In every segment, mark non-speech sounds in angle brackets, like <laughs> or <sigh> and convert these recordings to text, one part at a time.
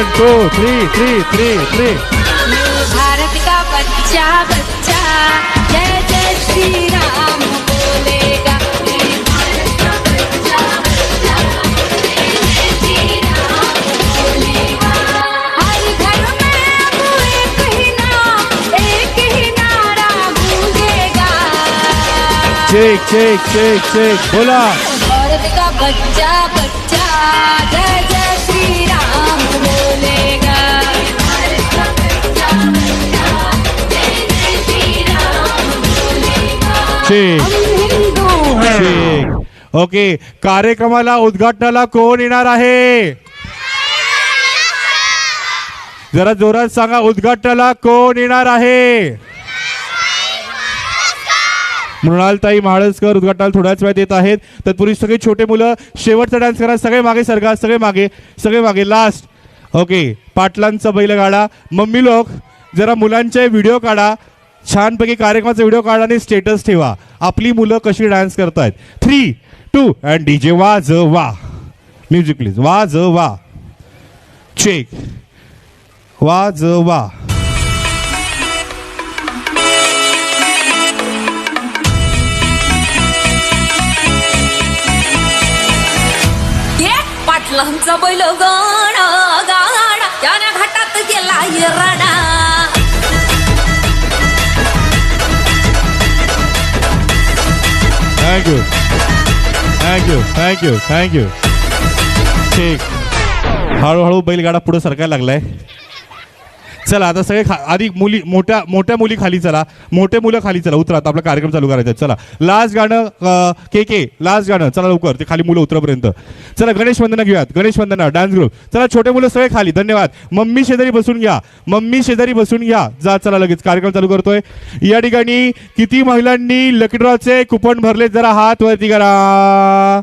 One two three three three three Bharat का बच्चा बच्चा जय जय श्री राम बोलेगा। मेरे भारत का बच्चा बच्चा जय जय श्री राम बोलेगा। हर घर में अब एक ही नाम एक ही नारा गूंजेगा। चेक चेक चेक चेक बोला। भारत का बच्चा बच्चा चेक ओके कार्यक्रमाला उद्घाटनाला कोण येणार आहे? जरा जोरात सांगा उद्घाटनाला कोण येणार आहे? मृणालताई म्हाळसकर उद्घाटनाला थोड्याच वेळात येत आहेत. तत्पूर्वी सगळे छोटे मुलं शेवटचा डान्स करा. सगळे मागे सरगा सगळे मागे सगळे मागे लास्ट ओके पाटलांचा बैलगाडा मम्मी लोक जरा मुलांचे व्हिडिओ काढा. छानपैकी कार्यक्रमाचा व्हिडिओ काढा आणि स्टेटस ठेवा. आपली मुलं कशी डान्स करतायत? थ्री टू अँड डीजे वाज वा म्युझिक प्लीज वाज वा चेक वाज वा पाटलांचा बैल गा thank you thank you thank you thank you ठीक हळूहळू बैलगाडा पुढे सरकायला लागलाय. चला आता सगळे खा आधी मुली मोठ्या मोठ्या मुली खाली चला. मोठे मुलं खाली चला. उतरा आता आपला कार्यक्रम चालू करायचा आहे. चला. लास्ट गाणं अं, के के लास्ट गाणं. चला लवकर ते खाली मुलं उतरापर्यंत. चला गणेश वंदना घेऊयात. गणेश वंदना डान्स ग्रुप चला छोटे मुलं सगळे खाली. धन्यवाद. मम्मी शेजारी बसून घ्या. मम्मी शेजारी बसून घ्या. जा चला लगेच. कार्यक्रम चालू करतोय. या ठिकाणी किती महिलांनी लकी ड्रॉचे कुपन भरले? जरा हात वरती करा.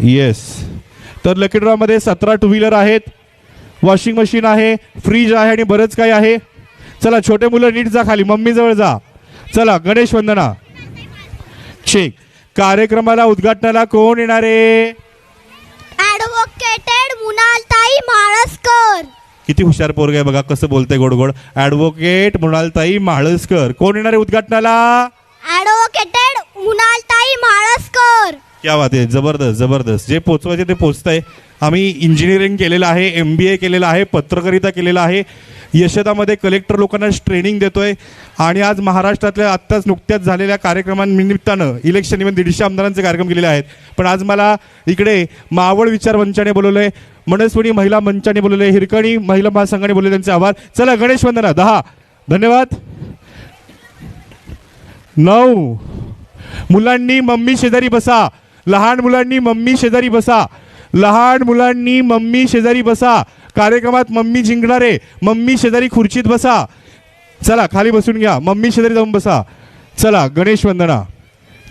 येस तर लकी ड्रॉमध्ये सतरा टू व्हीलर आहेत. वॉशिंग मशीन आहे फ्रीज आहे आणि बरंच काही आहे. चला छोटे मुलं नीट जा खाली मम्मी जवळ जा. चला गणेश वंदना. चेक कार्यक्रमाला उद्घाटनाला कोण येणार आहे? ॲडव्होकेटेड म्हाळसकर किती हुशार पोरग आहे बघा कसं बोलतंय गोड गोड ऍडव्होकेट मृणालताई म्हाळसकर कोण येणार आहे उद्घाटनाला? ॲडव्होकेटेड मुनालताई म्हाळसकर क्या बात आहे जबरदस्त जबरदस्त. जे पोचवायचे ते पोचतंय. आम्ही इंजिनिअरिंग केलेलं आहे एम बी ए केलेलं आहे पत्रकारिता केलेलं आहे. यशदामध्ये कलेक्टर लोकांना ट्रेनिंग देतो आहे आणि आज महाराष्ट्रातल्या आत्ताच नुकत्याच झालेल्या कार्यक्रमांनिमित्तानं इलेक्शन निमित्त दीडशे आमदारांचे कार्यक्रम केलेले आहेत. पण आज मला इकडे मावळ विचार मंचाने बोलवलंय मनस्विनी महिला मंचाने बोलवलंय हिरकणी महिला महासंघाने बोलवले त्यांचे आभार. चला गणेश वंदना दहा. धन्यवाद. नऊ. मुलांनी मम्मी शेजारी बसा. लहान मुलांनी मम्मी शेजारी बसा. लहान मुलांनी मम्मी शेजारी बसा. कार्यक्रमात मम्मी जिंकणारे मम्मी शेजारी खुर्चीत बसा. चला खाली बसून घ्या. मम्मी शेजारी जाऊन बसा. चला गणेश वंदना.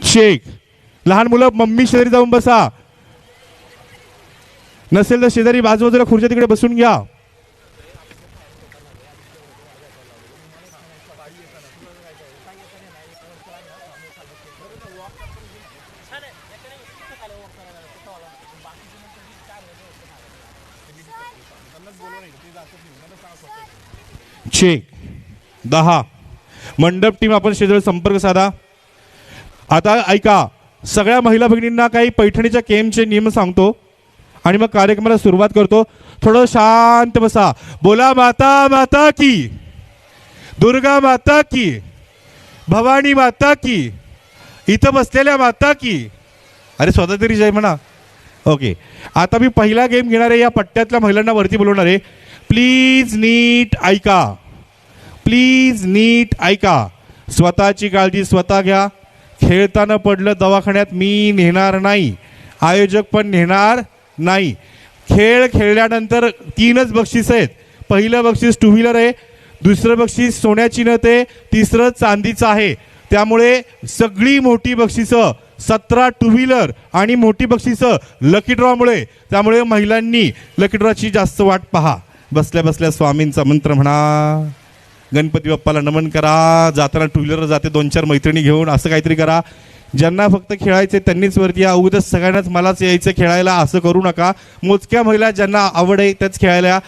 शेख. लहान मुलं मम्मी शेजारी जाऊन बसा. नसेल तर शेजारी बाजूबाजूला खुर्च्या तिकडे बसून घ्या. चेक दहा. मंडप टीम आपण शेजारी संपर्क साधा. आता ऐका सगळ्या महिला भगिनींना काही पैठणीच्या केमचे नियम सांगतो आणि मग कार्यक्रमाला सुरुवात करतो. थोडं शांत बसा. बोला माता माता की. दुर्गा माता की. भवानी माता की. इथं बसलेल्या माता की. अरे स्वतः तरी जय म्हणा. ओके. आता मी पहिला गेम घेणार आहे. या पट्ट्यातल्या महिलांना वरती बोलवणार आहे. प्लीज नीट ऐका. प्लीज नीट ऐका. स्वतःची काळजी स्वतः घ्या. खेळताना पडलं दवाखान्यात मी नेणार नाही. आयोजक पण नेणार नाही. खेळ खेळल्यानंतर तीनच बक्षीस आहेत. पहिलं बक्षीस टू व्हीलर आहे. दुसरं बक्षीस सोन्याची नथ आहे. तिसरं चांदीचं आहे. त्यामुळे सगळी मोठी बक्षिसं सतरा टू व्हीलर आणि मोठी बक्षिसं लकी ड्रॉमुळे त्यामुळे महिलांनी लकी ड्रॉची जास्त वाट पहा. बसल्या बसल्या स्वामींचा मंत्र म्हणा. गणपती बाप्पाला नमन करा जाताना टू व्हीलर जाते दोन चार मैत्रिणी घेऊन असं काहीतरी करा. ज्यांना फक्त खेळायचे त्यांनीच वरती या. उगीच सगळ्यांनाच मलाच यायचं खेळायला असं करू नका. मोजक्या महिला ज्यांना आवड आहे त्याच खेळायला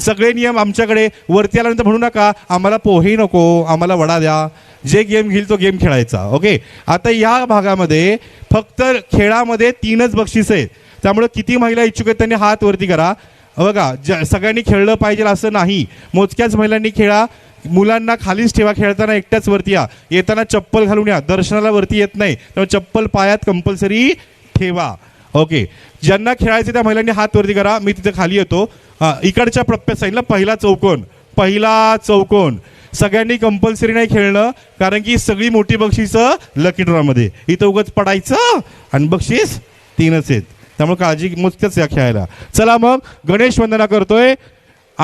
सगळे नियम आमच्याकडे. वरती आल्यानंतर म्हणू नका आम्हाला पोहे नको आम्हाला वडा द्या. जे गेम घेईल तो गेम खेळायचा ओके आता या भागामध्ये फक्त खेळामध्ये तीनच बक्षीस आहेत. त्यामुळे किती महिला इच्छुक आहेत त्यांनी हात वरती करा. बघा ज सगळ्यांनी खेळलं पाहिजे असं नाही. मोजक्याच महिलांनी खेळा. मुलांना खालीच ठेवा खेळताना एकट्याच वरती या. येताना चप्पल घालून या. दर्शनाला वरती येत नाही. त्यामुळे चप्पल पायात कंपल्सरी ठेवा. ओके ज्यांना खेळायचे त्या महिलांनी हात वरती करा. मी तिथे खाली येतो. हा, इकडच्या प्रप्या साईडला पहिला चौकोन. पहिला चौकोन. सगळ्यांनी कंपल्सरी नाही खेळणं कारण की सगळी मोठी बक्षिसं लकी ड्रॉमध्ये इथं उगाच पडायचं आणि बक्षीस तीनच आहेत. त्यामुळे काळजी मोजतेच या खेळायला. चला मग गणेश वंदना करतोय.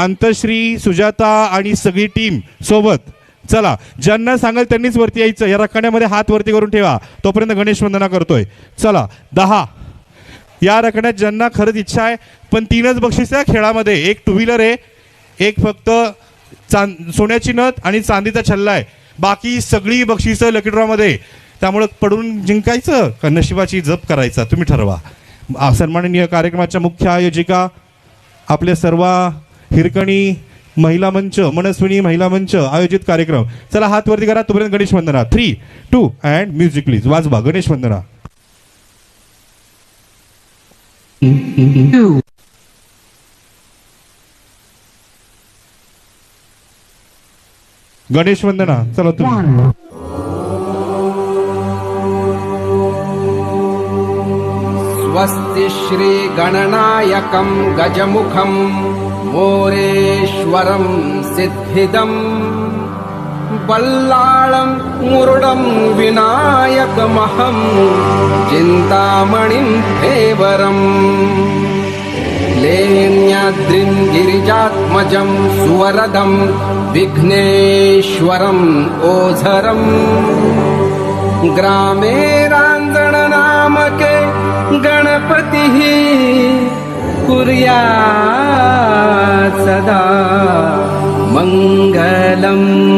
अंतश्री सुजाता आणि सगळी टीम सोबत. चला ज्यांना सांगाल त्यांनीच वरती यायचं. या रखण्यामध्ये हात वरती करून ठेवा. तोपर्यंत गणेश वंदना करतोय. चला दहा. या रखण्यात ज्यांना खरंच इच्छा आहे पण तीनच बक्षीस आहे खेळामध्ये. एक टू व्हीलर आहे एक फक्त चांद सोन्याची नथ आणि चांदीचा छल्ला आहे. बाकी सगळी बक्षिसं लकी ड्रॉमध्ये त्यामुळं पडून जिंकायचं का नशिबाची जप करायचा? तुम्ही ठरवा. सन्माननीय कार्यक्रमाच्या मुख्य आयोजिका आपल्या सर्व हिरकणी महिला मंच मनस्विनी महिला मंच आयोजित कार्यक्रम. चला हात वरती करा. तोपर्यंत गणेश वंदना. Three two and music please वाजवा. गणेश वंदना. गणेश वंदना. चला तुम्ही. स्वस्ति श्रीगणनायकं गजमुखम् ोरेश्वरं सिद्धिदम् वल्लाळं मुरुडम् विनायकमहम् चिन्तामणिं थेवरम् लेण्यद्रिङ्गिरिजात्मजं सुवरदम् विघ्नेश्वरम् ओझरम् ग्रामे रान्धणनामके गणपतिः कुर्या। सदा मङ्गलम्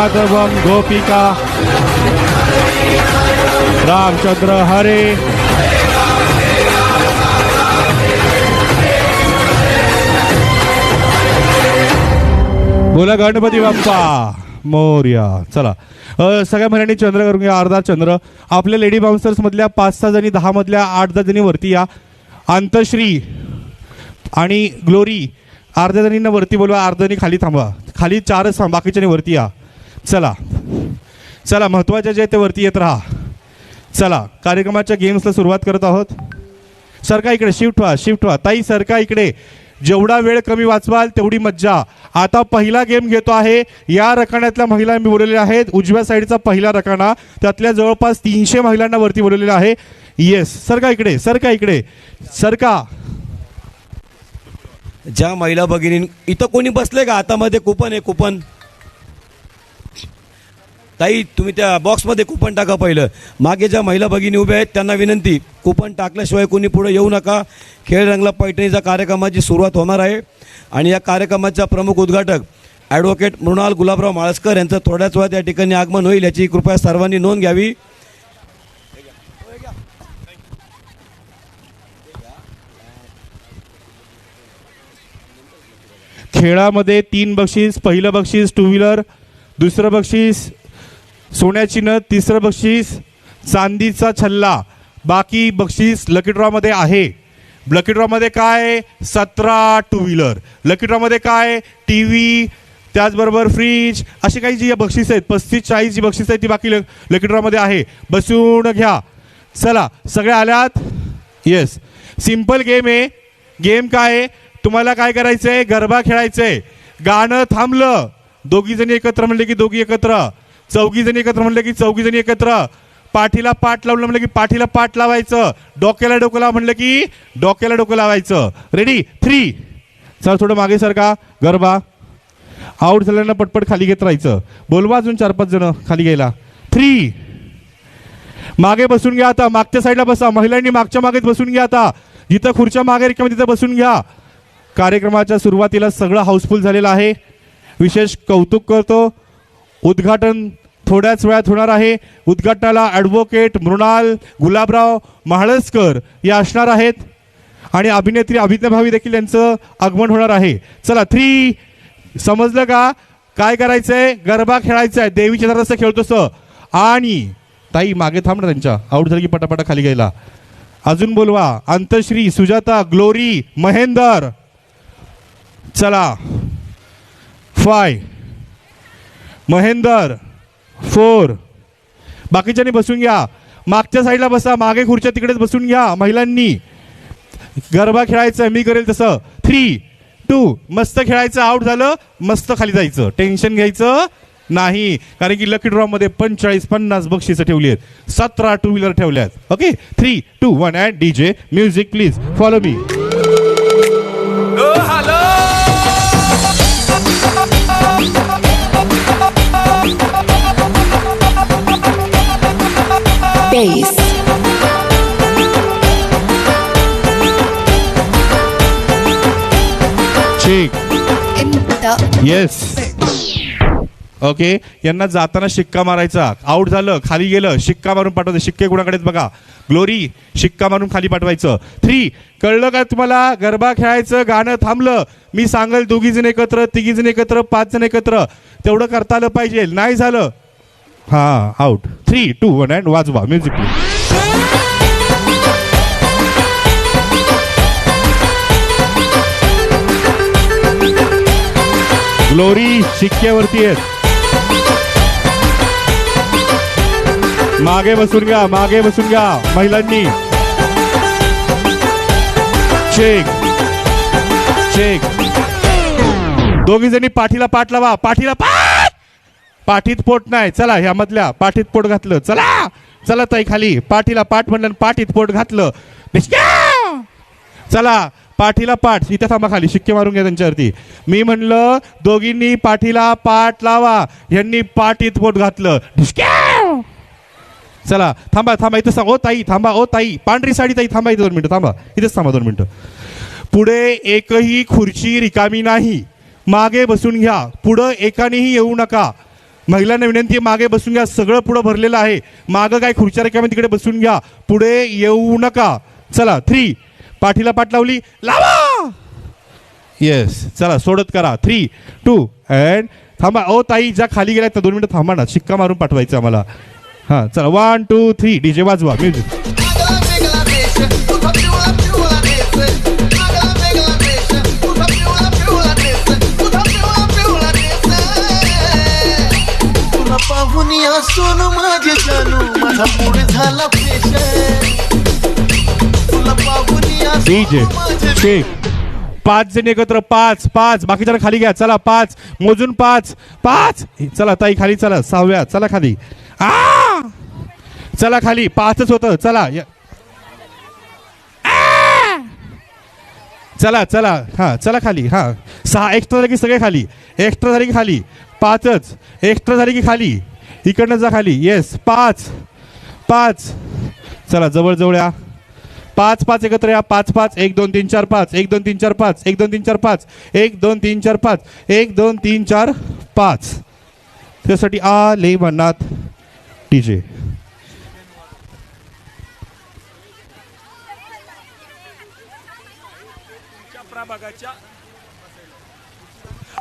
राघवम गोपिका। रामचंद्र हरे। बोला गणपती बाप्पा मोर्या चला. सगळ्या महिलांनी चंद्र करून घ्या अर्धा चंद्र. आपल्या लेडी बाउन्सर्स मधल्या पाच सहा जणी दहा मधल्या आठ दहा जणी वरती या. अंतश्री आणि ग्लोरी अर्ध्या जणींना वरती बोलवा अर्धनी खाली थांबा खाली चारच थांबा बाकीच्या वरती या. चला. चला महत्त्वाच्या जे आहे ते वरती येत राहा. चला कार्यक्रमाच्या गेम्सला सुरुवात करत आहोत. सरका इकडे शिफ्ट व्हा शिफ्ट व्हा. ताई सरका इकडे. जेवढा वेळ कमी वाचवाल तेवढी मज्जा. आता पहिला गेम घेतो आहे. या रकाण्यातल्या महिला मी बोललेल्या आहेत. उजव्या साईडचा पहिला रकाणा त्यातल्या जवळपास तीनशे महिलांना वरती बोलवलेलं आहे. येस सरका इकडे सरका इकडे. सरका. ज्या महिला भगिनी इथं कोणी बसले का? हातामध्ये कुपन आहे कुपन. ताई तुम्ही त्या बॉक्समध्ये कुपन टाका पहिलं. मागे ज्या महिला भगिनी उभ्या आहेत त्यांना विनंती कुपन टाकल्याशिवाय कोणी पुढे येऊ नका. खेळ रंगला पैठणीचा कार्यक्रमाची सुरुवात होणार आहे. आणि या कार्यक्रमाचा प्रमुख उद्घाटक ॲडव्होकेट मृणाल गुलाबराव माळसकर यांचं थोड्याच वेळात या ठिकाणी आगमन होईल याची कृपया सर्वांनी नोंद घ्यावी. खेळामध्ये तीन बक्षीस पहिलं बक्षीस टू व्हीलर दुसरं बक्षीस सोन्याची नथ तिसरं बक्षीस चांदीचा छल्ला बाकी बक्षीस लकी ड्रॉमध्ये आहे. लकी ड्रॉमध्ये काय? सतरा टू व्हीलर लकी ड्रॉमध्ये काय? टी व्ही त्याचबरोबर फ्रीज अशी काही जी बक्षीस आहेत पस्तीस चाळीस जी बक्षीस आहेत ती बाकी ल- लकी ड्रॉमध्ये आहे. बसून घ्या. चला सगळ्या आल्यात? येस सिंपल गेम आहे. गेम काय आहे? तुम्हाला काय करायचंय? गरबा खेळायचंय. गाणं थांबलं. दोघी जणी एकत्र म्हणले की दोघी एकत्र. चौघी जणी एकत्र म्हणलं की चौघी जणी एकत्र. पाठीला पाठ लावलं म्हणलं की पाठीला पाठ लावायचं. डोक्याला डोकं लाव म्हणलं की डोक्याला डोकं लावायचं. रेडी थ्री चल थोडं मागे सर का? गरबा. आऊट झाल्यानं पटपट खाली घेत राहायचं. बोलवा अजून चार पाच जण खाली घ्यायला. थ्री मागे बसून घ्या आता. मागच्या साईडला बसा. महिलांनी मागच्या मागेच बसून घ्या आता. जिथं खुर्च्या मागे रिकामी तिथं बसून घ्या. कार्यक्रमाच्या सुरुवातीला सगळं हाऊसफुल झालेलं आहे. विशेष कौतुक करतो. उद्घाटन थोड्याच वेळात होणार आहे. उद्घाटनाला ॲडव्होकेट मृणाल गुलाबराव महाळसकर या असणार आहेत. आणि अभिनेत्री अभिज्ञा भावी देखील यांचं आगमन होणार आहे. चला थ्री समजलं का? काय करायचंय? गरबा खेळायचा आहे देवीच्या जरासं खेळतोस आणि ताई मागे थांबणार त्यांच्या. आऊट झाली की पटापटा खाली गेला अजून बोलवा. अंतश्री सुजाता ग्लोरी महेंदर. चला. फाय महेंदर. फोर. बाकीच्यांनी बसून घ्या. मागच्या साईडला बसा. मागे खुर्च्या तिकडेच बसून घ्या. महिलांनी. गरबा खेळायचं मी करेल तसं. थ्री टू मस्त खेळायचं आउट झालं मस्त खाली जायचं. टेन्शन घ्यायचं नाही. कारण की लकी ड्रॉमध्ये पंचेचाळीस पन्नास बक्षिसं ठेवली आहेत. सतरा टू व्हीलर ठेवल्या आहेत okay three two one and D J music please follow me Bass. Yes okay यांना जाताना शिक्का मारायचा. आउट झालं खाली गेलं शिक्का मारून पाठवायचं शिक्के कुणाकडेच बघा? ग्लोरी शिक्का मारून खाली पाठवायचं. थ्री कळलं का तुम्हाला? गरबा खेळायचं गाणं थांबलं. मी सांगेल दोघी जण एकत्र तिघी जण एकत्र पाच जण एकत्र. तेवढं करता आलं पाहिजे. नाही झालं. हा out three two one and वाजवा. म्युझिक ग्लोरी शिक्क्यावरती आहेत. मागे बसून घ्या मागे बसून घ्या महिलांनी. चेक चेक दोघी जणी पाठीला पाठ लावा पाठीला पाठ! पाठीत पोट नाही. चला ह्या मधल्या पाठीत पोट घातलं. चला! चला ताई खाली. पाठीला पाठ म्हणलं पाठीत पोट घातलं. चला पाठीला पाठ. इथे थांबा खाली. शिक्के मारून घ्या त्यांच्यावरती. मी म्हणलं दोघींनी पाठीला पाठ लावा. यांनी पाठीत पोट घातलं. चला थांबा थांबा. इथं सांग ओ ताई थांबा ओ ताई. पांढरी साडी ताई थांबा इथे दोन मिनिटं थांबा. इथेच थांबा दोन मिनिटं. पुढे एकही खुर्ची रिकामी नाही. मागे बसून घ्या. पुढं एकानेही येऊ नका. महिलांना विनंती आहे मागे बसून घ्या सगळं पुढं भरलेलं आहे. मागं काय खुर्च्या रिकामी तिकडे बसून घ्या. पुढे येऊ नका. चला थ्री पाठीला पाठ लावली. लावा! येस चला सोडत करा. थ्री टू अँड थांबा. ओ ताई ज्या खाली गेल्या त्या दोन मिनिटं थांबा ना. शिक्का मारून पाठवायचं आम्हाला. हां चला वन टू थ्री डीजे वाजवा म्युझिक पाहून या सोन माझे जानू माझा मूड झाला तुला पाहून या डीजे माझे पाच जण एकत्र पाच पाच. बाकीच्या खाली घ्या चला पाच. मोजून पाच. पाच. चला ताई खाली चला. सहाव्या चला खाली. आ! चला खाली. पाचच होतं. चला. या- आ! चला चला. हा चला खाली. हा. सहा एक्स्ट्रा झाले की सगळे खाली. एक्स्ट्रा झाले की खाली. पाचच. एक्स्ट्रा झाली की खाली? इकडनं जा खाली. येस पाच. पाच. चला जवळजवळ या. पाच पाच एकत्र या. पाच पाच. एक दोन तीन चार पाच. एक दोन तीन चार पाच. एक दोन तीन चार पाच. एक दोन तीन चार पाच. एक दोन तीन चार पाच. त्यासाठी आ ले जे. भागाच्या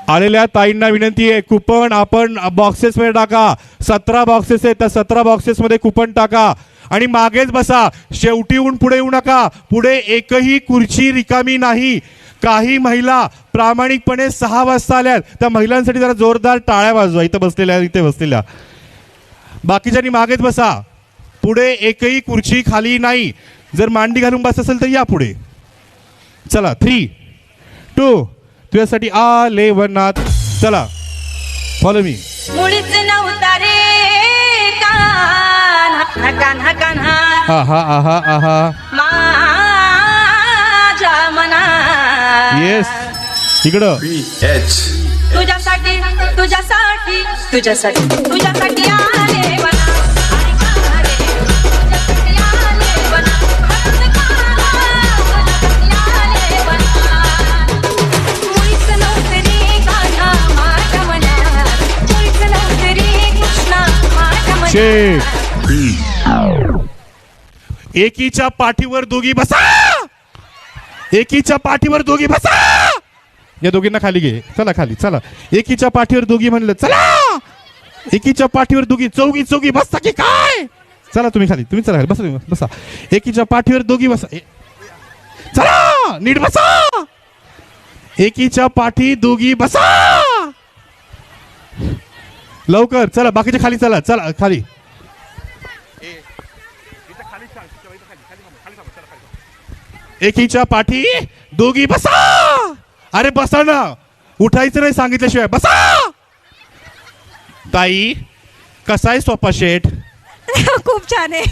आलेल्या ताईंना विनंती आहे कुपन आपण बॉक्सेसमध्ये टाका. सतरा बॉक्सेस आहेत त्या सतरा बॉक्सेसमध्ये कुपन टाका. आणि मागेच बसा शेवटी येऊन पुढे येऊ नका. पुढे एकही खुर्ची रिकामी नाही. काही महिला प्रामाणिकपणे सहा वाजता आल्या त्या महिलांसाठी जरा जोरदार टाळ्या वाजवा इथं बसलेल्या इथे बसलेल्या. बाकीच्यांनी मागेच बसा. पुढे एकही खुर्ची खाली नाही. जर मांडी घालून बस असेल तर या पुढे. चला थ्री टू तुझ्यासाठी आ ले वनात. चला फॉलो मी मुळीच नव्हता रे कान्हा कान्हा कान्हा हा. हा आहा आहा माझ्या मना येस इकडं. तुझ्यासाठी तुझ्यासाठी तुझ्यासाठी तुझ्यासाठी आले वना माझ्या एकीच्या पाठीवर दोघी बसा. एकीच्या पाठीवर दोघी बसा. या दोघींना खाली घे. चला खाली चला. एकीच्या पाठीवर दोघी म्हणलं चला. एकीच्या पाठीवर दोघी चौघी चौघी बसता की काय? चला तुम्ही खाली तुम्ही चला खाली बसा तुम्ही बसा. एकीच्या पाठीवर दोघी बसा. ए- चला नीट बसा. एकीच्या पाठी दोघी बसा. लवकर चला बाकीच्या खाली चला चला खाली. एकीच्या पाठी दोघी बसा! अरे बसा ना. उठायचं नाही सांगितल्याशिवाय बसा! ताई कसा आहे सोफा शेट <laughs> खूप छान आहे.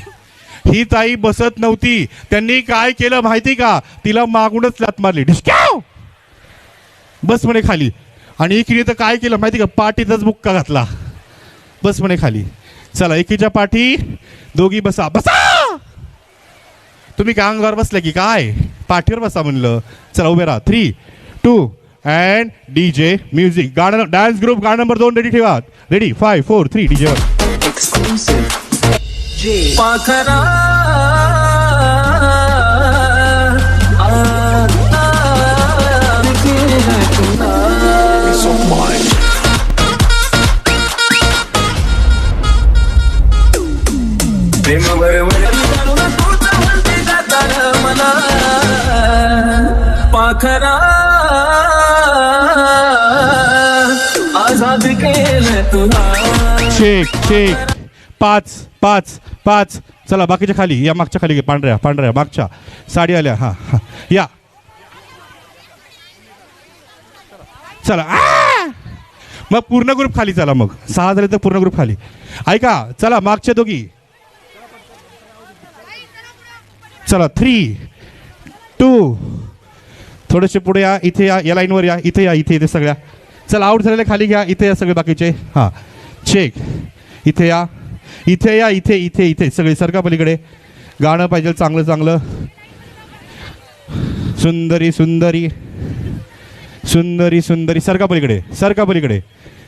ही ताई बसत नव्हती. त्यांनी काय केलं माहिती का? तिला मागूनच लात मारली. ढिसक्याव बस म्हणे खाली. आणि एकीने तर काय केलं माहिती का? पाठीतच बुक्का घातला. बस म्हणे खाली. चला एकीच्या पाठी दोघी बसा. बसा! तुम्ही काय अंगावर बसल्या की काय? पाठीवर बसा म्हणलं. चला उभे राहा. Three two and D J music गाणं डान्स ग्रुप गाणं नंबर दोन रेडी ठेवा. Ready five four three D J पाखरा. प्रेम मला पाखरा. आझाद केलं तुला. शेक शेक पाच पाच पाच. चला बाकीच्या खाली. या मागच्या खाली घे. पांढऱ्या पांढऱ्या. मागच्या. साडी आल्या. हा हा. या. चला. आ! मग पूर्ण ग्रुप खाली चला मग. सहा झाले तर पूर्ण ग्रुप खाली. ऐका चला मागच्या दोघी. चला थ्री टू थोडेसे पुढे या इथे या या लाईनवर या इथे या इथे इथे सगळ्या. चला आऊट झालेले खाली घ्या इथे या सगळे बाकीचे. हां. चेक इथे या इथे या इथे इथे इथे सगळे सरका पलीकडे. गाणं पाहिजे चांगलं चांगलं. सुंदरी सुंदरी. सुंदरी सुंदरी. सरका पलीकडे सरका पलीकडे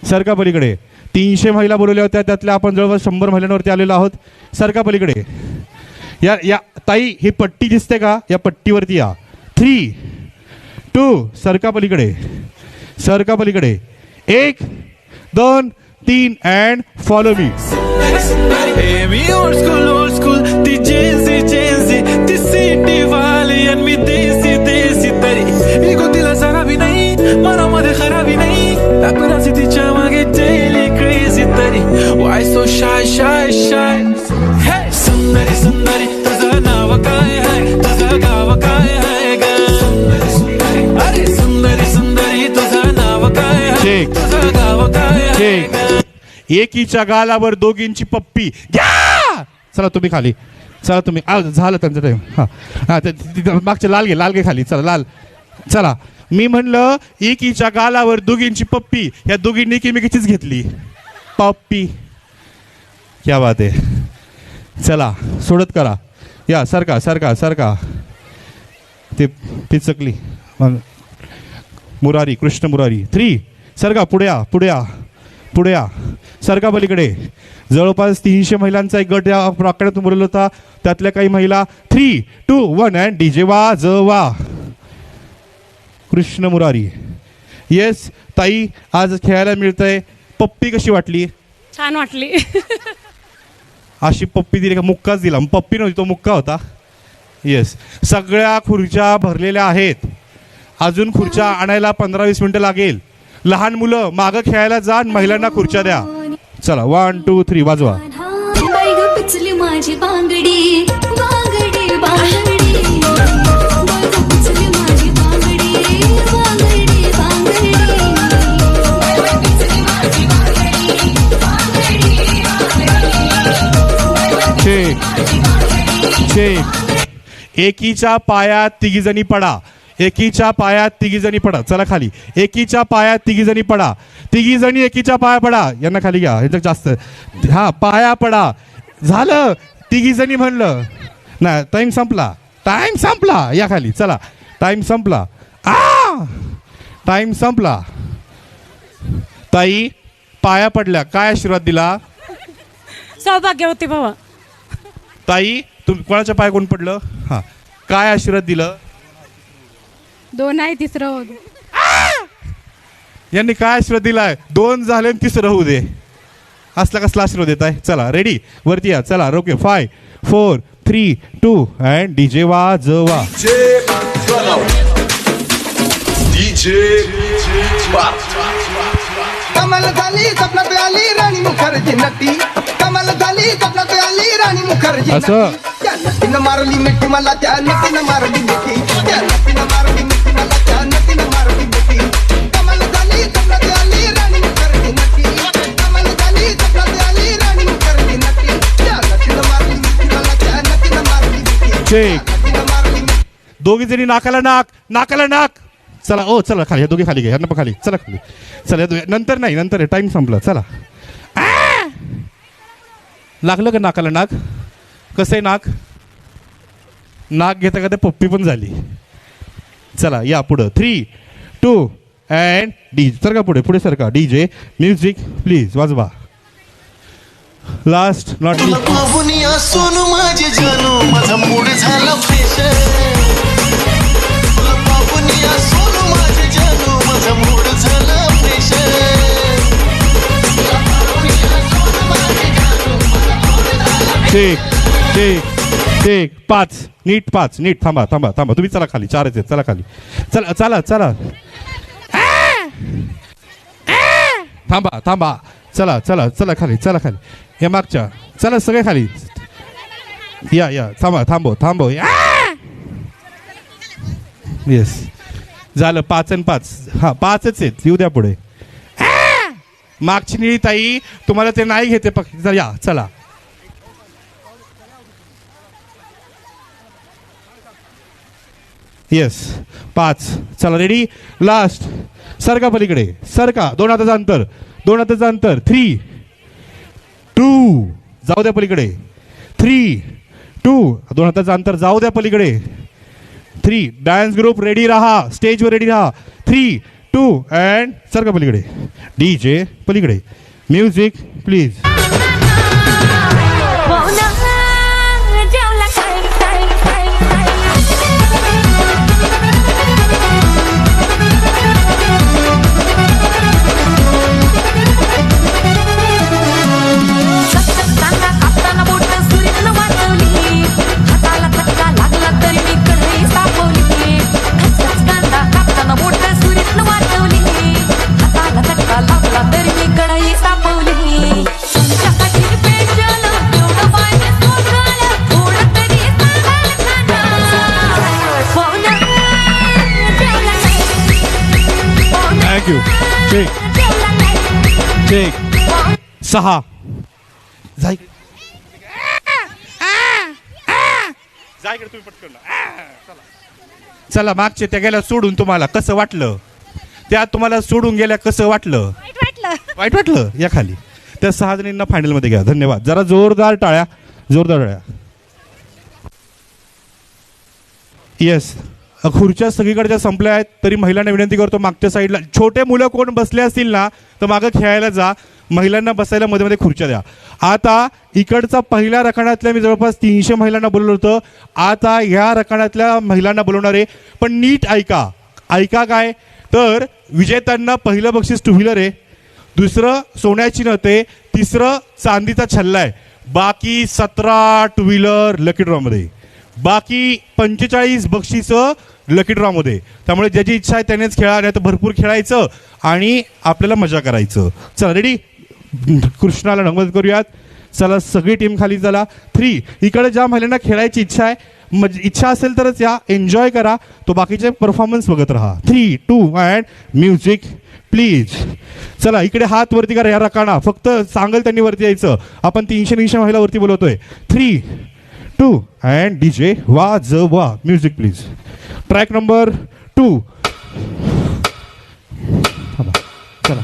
सरका पलीकडे. तीनशे महिला बोलवल्या होत्या त्यातल्या आपण जवळपास शंभर महिलांवरती आलेलो आहोत. सरका पलीकडे. या या ताई ही पट्टी दिसते का? या पट्टीवरती या. थ्री टू सरका पलीकडे सरका पलीकडे एक दोन तीन अँड फॉलो मी ती मी मनामध्ये खराबी नाही तिच्यामागे डेली क्रेझी तरी why so shy shy shy hey सुंदरी सुंदरी तुझं नाव काय आहे तुझं गाव काय आहे ग? अरे सुंदरी सुंदरी तुझं नाव काय आहे Check. तुझं गाव काय आहे चेक ग? एकीच्या गालावर दोघींची पप्पी. घ्या चला तुम्ही खाली. चला तुम्ही. आ, झालं त्यांचं टाइम हां. हां ते- ते- ते- मागचे लाल घे लाल घे खाली. चला लाल. चला. मी म्हणलं एकीच्या गालावर दोघींची पप्पी. या दोघींनी एकमेकीचीच घेतली. पप्पी. क्या बात आहे. चला सोडत करा. या सरका सरका सरका ते पिचकली. मग? मुरारी कृष्ण मुरारी. थ्री सरका पुढे या पुढे या पुढे या. सरका पलीकडे. जवळपास तीनशे महिलांचा एक गट या आकड्यातून बोलवला होता. त्यातल्या काही महिला. Three two one and DJ वा ज वा कृष्ण मुरारी. येस ताई आज खेळायला मिळतंय. पप्पी कशी वाटली? छान वाटली. <laughs> अशी पप्पी दिली का? मुक्काच दिला. पप्पी नव्हती तो मुक्का होता. येस सगळ्या खुर्च्या भरलेल्या आहेत. अजून खुर्च्या आणायला पंधरा वीस मिनिटं लागेल. लहान मुलं मागं खेळायला जा आणि महिलांना खुर्च्या द्या. चला वन टू थ्री वाजवा. पिचली माझी बांगडी. बांगडी बांगडी. चेक चेक एकीच्या पायात तिघीजणी पडा. एकीच्या पायात तिघीजणी पडा. चला खाली. एकीच्या पायात तिघीजणी पडा. तिघीजणी एकीच्या पाया पडा. यांना खाली घ्या. ह्याचं जास्त. हा पाया पडा. झालं. तिघीजणी म्हणलं. नाही टाईम संपला. टाईम संपला. या खाली. चला. टाईम संपला. आ! टाईम संपला. ताई पाया पडल्या. काय आशीर्वाद दिला? सौभाग्यवती बाबा ताई तुम्ही कोणाच्या पाय कोण पडलं? हां. काय आशीर्वाद दिलं? दोन आहे तिसरं होत यांनी काय आशीर्वाद दिलाय? दोन झाले आणि तिसरं होऊ दे. असला कसला आशीर्वाद देत आहे चला रेडी वरती या. चला okay five four three two and DJ वा ज वा कमल झाली स्वप्नात आली राणी मुखर्जी नटी. कमल झाली स्वप्नात आली राणी मुखर्जी. असं? नटी. त्या नटीनं मारली मिठी मला त्या नटीनं मारली मिठी. त्या नटीनं मारली मिठी मला त्या नटीनं मारली मिठी. कमल झाली स्वप्नात आली राणी मुखर्जी नटी. कमल झाली स्वप्नात आली राणी मुखर्जी नटी. त्या नटीनं मारली मिठी मला त्या नटीनं मारली मिठी. चेक. नटीनं मारली मिठी. दोघी जणी नाकाला नाक नाकाला नाक. चला ओ चला खाली ह्या दोघी खाली घ्या ह्यांना पण खाली. चला खाली. चला या दोघी- नंतर नाही नंतर टाइम संपला चला. आ! लागलं का नाकाला नाक? कसं आहे नाक? नाक घेता घेता पप्पी पण झाली. चला या पुढं. थ्री टू अँड डी सरका पुढे? पुढे सरका. डी जे म्युझिक प्लीज वाजवा. लास्ट नॉट माझे मूड झाला बाबुनिया सोनू माझे ठीक ठीक ठीक पाच नीट पाच नीट थांबा थांबा थांबा तुम्ही चला खाली. चारच आहेत. चला खाली. चला चला चला. थांबा थांबा. चला चला चला खाली चला खाली. या मागच्या. चला सगळे खाली. या या. थांबा थांबव थांबव येस झालं पाच आणि पाच. हां पाचच आहेत. येऊ द्या पुढे. मागची निळी ताई तुम्हाला ते नाही घेते पक्ष या चला. येस पाच. चला रेडी लास्ट सरका पलीकडे. सरका. दोन हाताचं अंतर. दोन हाताचं अंतर. थ्री टू जाऊ द्या पलीकडे. थ्री टू दोन हाताचं अंतर जाऊ द्या पलीकडे. थ्री डान्स ग्रुप रेडी राहा. स्टेजवर रेडी राहा. थ्री टू अँड सरका पलीकडे. डी जे पलीकडे. म्युझिक प्लीज चेक चेक सहा जाय जाय इकडे तुम्ही पटकन. चला. चला मागचे त्या गेल्या सोडून तुम्हाला कसं वाटलं? त्या तुम्हाला सोडून गेल्या कसं वाटलं? वाईट वाटलं. वाईट वाटलं? या खाली. त्या सहा जणींना फायनलमध्ये घ्या. धन्यवाद. जरा जोरदार टाळ्या. जोरदार टाळ्या. येस खुर्च्या सगळीकडच्या संपल्या आहेत तरी महिलांना विनंती करतो मागच्या साईडला छोटे मुलं कोण बसले असतील ना तर मागं खेळायला जा. महिलांना बसायला मध्ये मध्ये खुर्च्या द्या. आता इकडचा पहिल्या रखाड्यातल्या मी जवळपास तीनशे महिलांना बोलवलं होतं. आता ह्या रखाड्यातल्या महिलांना बोलवणार आहे पण नीट ऐका. ऐका काय? तर विजेत्यांना पहिलं बक्षीस टू व्हीलर आहे. दुसरं सोन्याची नते तिसरं चांदीचा छल्ला आहे. बाकी सतरा टू व्हीलर लकी ड्रॉमध्ये बाकी पंचेचाळीस बक्षिसं लकी ड्रॉमध्ये त्यामुळे ज्याची इच्छा आहे त्यानेच खेळा नाही तर भरपूर खेळायचं आणि आपल्याला मजा करायचं. चला रेडी कृष्णाला नमत करूयात. चला सगळी टीम खाली चला. थ्री इकडे ज्या महिलांना खेळायची इच्छा आहे मज इच्छा असेल तरच या. एन्जॉय करा. तो बाकीचे परफॉर्मन्स बघत राहा. Three two and music please चला इकडे हात वरती करा. या रकाना. फक्त सांगेल त्यांनी वरती यायचं. आपण तीनशे तीनशे महिला वरती बोलवतोय. Three two and D J वा ज वा music please track number two चला